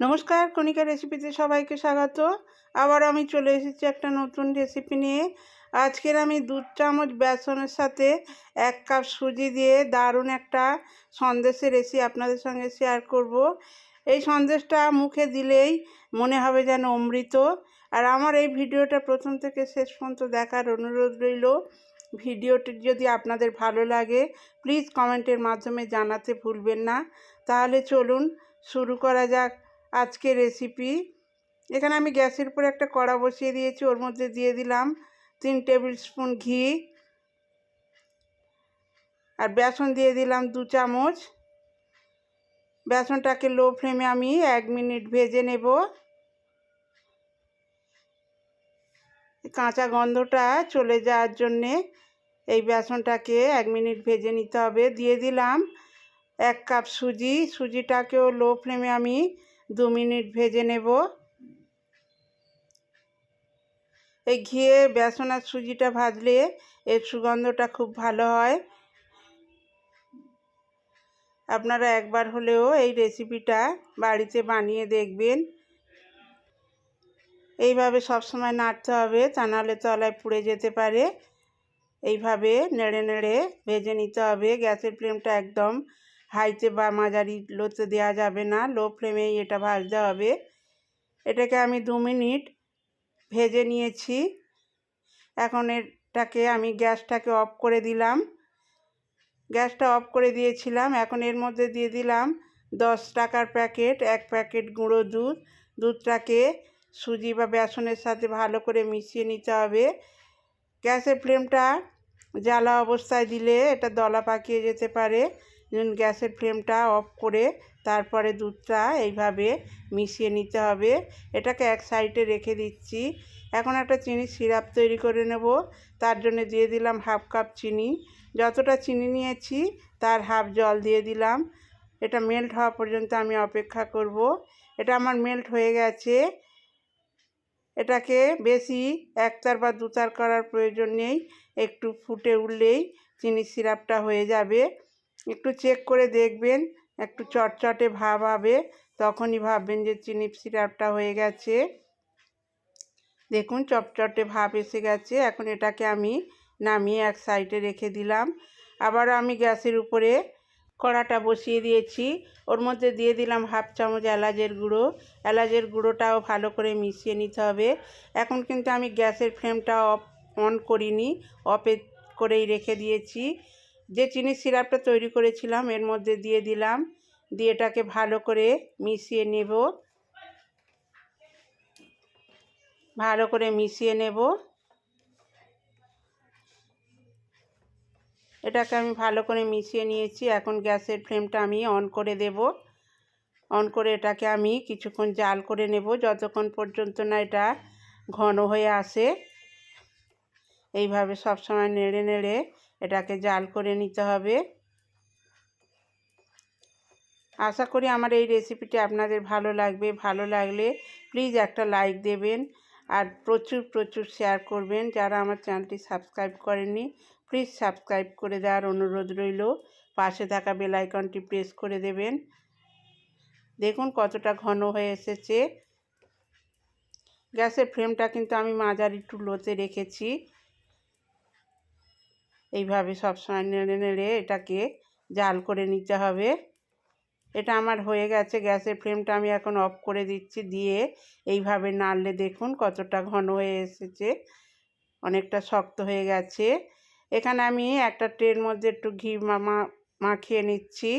নমস্কার, কণিকা রেসিপিতে সবাইকে স্বাগত। আবার আমি চলে এসেছি একটা নতুন রেসিপি নিয়ে। আজকের আমি দু চামচ, বেসনের সাথে এক কাপ সুজি দিয়ে দারুণ একটা সন্দেশের রেসিপি আপনাদের সঙ্গে শেয়ার করব। এই সন্দেশটা মুখে দিলেই মনে হবে যেন অমৃত। আর আমার এই ভিডিওটা প্রথম থেকে শেষ পর্যন্ত দেখার অনুরোধ রইল। ভিডিওটি যদি আপনাদের ভালো লাগে প্লিজ কমেন্টের মাধ্যমে জানাতে ভুলবেন না। তাহলে চলুন শুরু করা যাক। আজকে রেসিপি এখানে আমি গ্যাসের উপরে একটা কড়া বসিয়ে দিয়েছি, ওর মধ্যে দিয়ে দিলাম তিন টেবিল স্পুন ঘি। আর বেসন দিয়ে দিলাম দু চামচ। বেসনটাকে লো ফ্লেমে আমি এক মিনিট ভেজে নেব। কাঁচা গন্ধটা চলে যাওয়ার জন্যে এই বেসনটাকে এক মিনিট ভেজে নিতে হবে। দিয়ে দিলাম এক কাপ সুজি। সুজিটাকেও লো ফ্লেমে আমি দু মিনিট ভেজে নেব। এই ঘিয়ে বেসন আর সুজিটা ভাজলে এর সুগন্ধটা খুব ভালো হয়। আপনারা একবার হলেও এই রেসিপিটা বাড়িতে বানিয়ে দেখবেন। এইভাবে সবসময় নাড়তে হবে, তা নাহলে তলায় পুড়ে যেতে পারে। এইভাবে নেড়ে নেড়ে ভেজে নিতে হবে, গ্যাসের ফ্লেমটা একদম হাইতে বা মাঝারি লোতে দেওয়া যাবে না, লো ফ্লেমেই এটা ভাজতে হবে। এটাকে আমি দু মিনিট ভেজে নিয়েছি। এখন এটাকে আমি গ্যাসটাকে অফ করে দিলাম। গ্যাসটা অফ করে দিয়েছিলাম। এখন এর মধ্যে দিয়ে দিলাম দশ টাকার প্যাকেট, এক প্যাকেট গুঁড়ো দুধ। দুধটাকে সুজি বা বেসনের সাথে ভালো করে মিশিয়ে নিতে হবে। গ্যাসের ফ্লেমটা জ্বালা অবস্থায় দিলে এটা দলা পাকিয়ে যেতে পারে। গ্যাসের ফ্লেমটা অফ করে তারপরে দুধটা এইভাবে মিশিয়ে নিতে হবে। এটাকে এক সাইডে রেখে দিচ্ছি। এখন একটা চিনি সিরাপ তৈরি করে নেব। তার জন্য দিয়ে দিলাম হাফ কাপ চিনি। যতটা চিনি নিয়েছি তার হাফ জল দিয়ে দিলাম। এটা মেল্ট হওয়া পর্যন্ত আমি অপেক্ষা করব। এটা আমার মেল্ট হয়ে গেছে। এটাকে বেশি একতার বা দুতার করার প্রয়োজন নেই। একটু ফুটে উঠলেই চিনি সিরাপটা হয়ে যাবে। একটু চেক করে দেখবেন, একটু চটচটে ভাব হবে, তখনই ভাববেন যে চিনি সিরাপটা হয়ে গেছে। দেখুন চটচটে ভাব এসে গেছে, এখন এটাকে আমি নামিয়ে এক সাইডে রেখে দিলাম। আবার আমি গ্যাসের উপরে কড়াটা বসিয়ে দিয়েছি, ওর মধ্যে দিয়ে দিলাম হাফ চামচ এলাচের গুঁড়ো। এলাচের গুঁড়োটাও ভালো করে মিশিয়ে নিতে হবে। এখন কিন্তু আমি গ্যাসের ফ্লেমটা অফ অন করিনি অফে করেই রেখে দিয়েছি। যে চিনি সিরাপটা তৈরি করেছিলাম, এর মধ্যে দিয়ে দিলাম। দিয়ে এটাকে ভালো করে মিশিয়ে নেব। ভালো করে মিশিয়ে নেব। এটাকে আমি ভালো করে মিশিয়ে নিয়েছি। এখন গ্যাসের ফ্লেমটা আমি অন করে দেব। অন করে এটাকে আমি কিছুক্ষণ জাল করে নেব, যতক্ষণ পর্যন্ত না এটা ঘন হয়ে আসে। এইভাবে সবসময় নেড়ে নেড়ে এটাকে জাল করে নিতে হবে। আশা করি আমার এই রেসিপিটি আপনাদের ভালো লাগবে। ভালো লাগলে প্লিজ একটা লাইক দেবেন আর প্রচুর প্রচুর শেয়ার করবেন। যারা আমার চ্যানেলটি সাবস্ক্রাইব করেননি, প্লিজ সাবস্ক্রাইব করে দেওয়ার অনুরোধ রইল। পাশে থাকা বেলাইকনটি প্রেস করে দেবেন। দেখুন কতটা ঘন হয়ে এসেছে। গ্যাসের ফ্লেমটা কিন্তু আমি মাঝারি একটু লোতে রেখেছি। এইভাবে সবসময় নেড়ে নেড়ে এটাকে জাল করে নিতে হবে। এটা আমার হয়ে গেছে, গ্যাসের ফ্লেমটা আমি এখন অফ করে দিচ্ছি দিয়ে এইভাবে নাড়লে দেখুন কতটা ঘন হয়ে এসেছে, অনেকটা শক্ত হয়ে গেছে। এখানে আমি একটা ট্রের মধ্যে একটু ঘি মামা মাখিয়ে নিচ্ছি।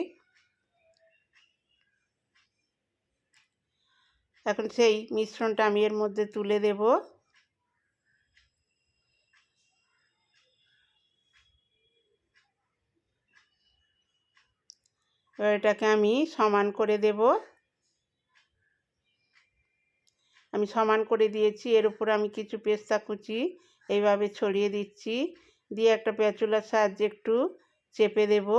এখন সেই মিশ্রণটা আমি এর মধ্যে তুলে দেবো। এটাকে আমি সমান করে দেব। আমি সমান করে দিয়েছি, এর উপর আমি কিছু পেস্তা কুচি এইভাবে ছড়িয়ে দিচ্ছি। দিয়ে একটা পেঁচুলার সাহায্যে একটু চেপে দেব।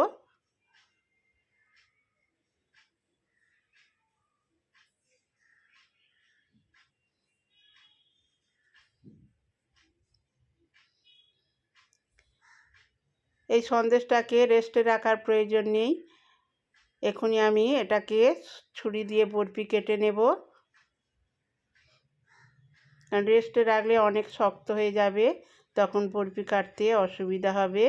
এই সন্দেশটাকে রেস্টে রাখার প্রয়োজন নেই। এখনই আমি এটাকে ছুরি দিয়ে বরফি কেটে নেব। রেস্টে রাখলে অনেক শক্ত হয়ে যাবে, তখন বরফি কাটতে অসুবিধা হবে।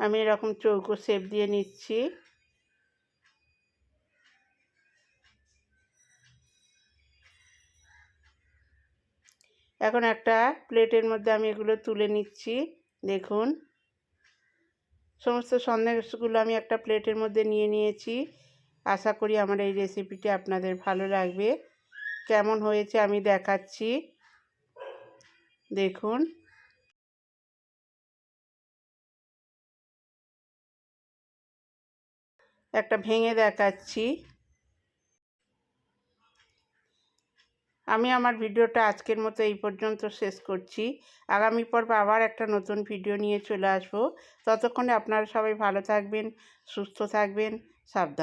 আমি এরকম চৌকো শেপ দিয়ে নিচ্ছি। এখন একটা প্লেটের মধ্যে আমি এগুলো তুলে নিচ্ছি। দেখুন। সমস্ত সন্দেশগুলো আমি একটা প্লেটের মধ্যে নিয়ে নিয়েছি। আশা করি আমার এই রেসিপিটি আপনাদের ভালো লাগবে। কেমন হয়েছে আমি দেখাচ্ছি। দেখুন। একটা ভেঙে দেখাচ্ছি। আমি আমার ভিডিওটা আজকের মতো এই পর্যন্ত শেষ করছি। আগামী পর্বে আবার একটা নতুন ভিডিও নিয়ে চলে আসব। ততক্ষণে আপনারা সবাই ভালো থাকবেন, সুস্থ থাকবেন, সাবধান।